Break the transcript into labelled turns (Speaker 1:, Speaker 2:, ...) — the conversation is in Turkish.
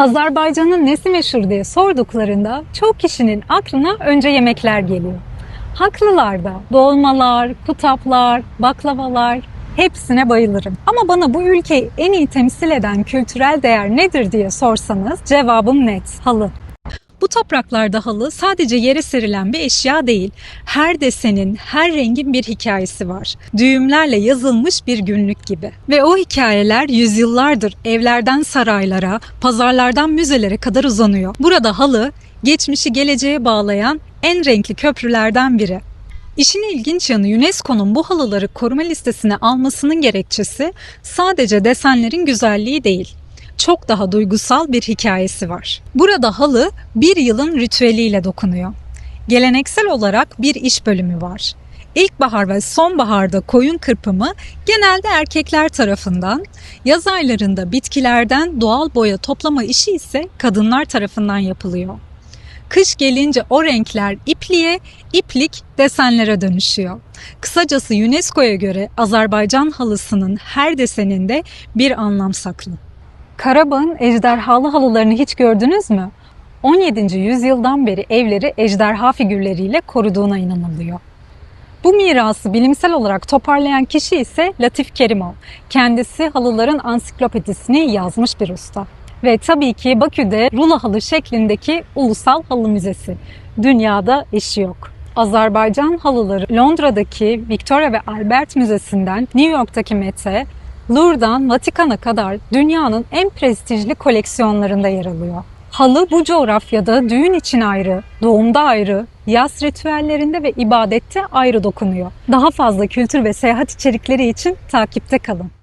Speaker 1: Azerbaycan'ın nesi meşhur diye sorduklarında çok kişinin aklına önce yemekler geliyor. Haklılar da dolmalar, kutaplar, baklavalar hepsine bayılırım. Ama bana bu ülkeyi en iyi temsil eden kültürel değer nedir diye sorsanız cevabım net. Halı. Bu topraklarda halı sadece yere serilen bir eşya değil. Her desenin, her rengin bir hikayesi var. Düğümlerle yazılmış bir günlük gibi. Ve o hikayeler yüzyıllardır evlerden saraylara, pazarlardan müzelere kadar uzanıyor. Burada halı, geçmişi geleceğe bağlayan en renkli köprülerden biri. İşin ilginç yanı UNESCO'nun bu halıları koruma listesine almasının gerekçesi sadece desenlerin güzelliği değil çok daha duygusal bir hikayesi var. Burada halı bir yılın ritüeliyle dokunuyor. Geleneksel olarak bir iş bölümü var. İlkbahar ve sonbaharda koyun kırpımı genelde erkekler tarafından, yaz aylarında bitkilerden doğal boya toplama işi ise kadınlar tarafından yapılıyor. Kış gelince o renkler ipliğe, iplik desenlere dönüşüyor. Kısacası UNESCO'ya göre Azerbaycan halısının her deseninde bir anlam saklı. Karabağ'ın ejderhalı halılarını hiç gördünüz mü? 17. yüzyıldan beri evleri ejderha figürleriyle koruduğuna inanılıyor. Bu mirası bilimsel olarak toparlayan kişi ise Latif Kerimov. Kendisi halıların ansiklopedisini yazmış bir usta. Ve tabii ki Bakü'de rulo halı şeklindeki Ulusal Halı Müzesi. Dünyada eşi yok. Azerbaycan halıları Londra'daki Victoria ve Albert Müzesi'nden New York'taki Met'e, Louvre'dan Vatikan'a kadar dünyanın en prestijli koleksiyonlarında yer alıyor. Halı bu coğrafyada düğün için ayrı, doğumda ayrı, yaz ritüellerinde ve ibadette ayrı dokunuyor. Daha fazla kültür ve seyahat içerikleri için takipte kalın.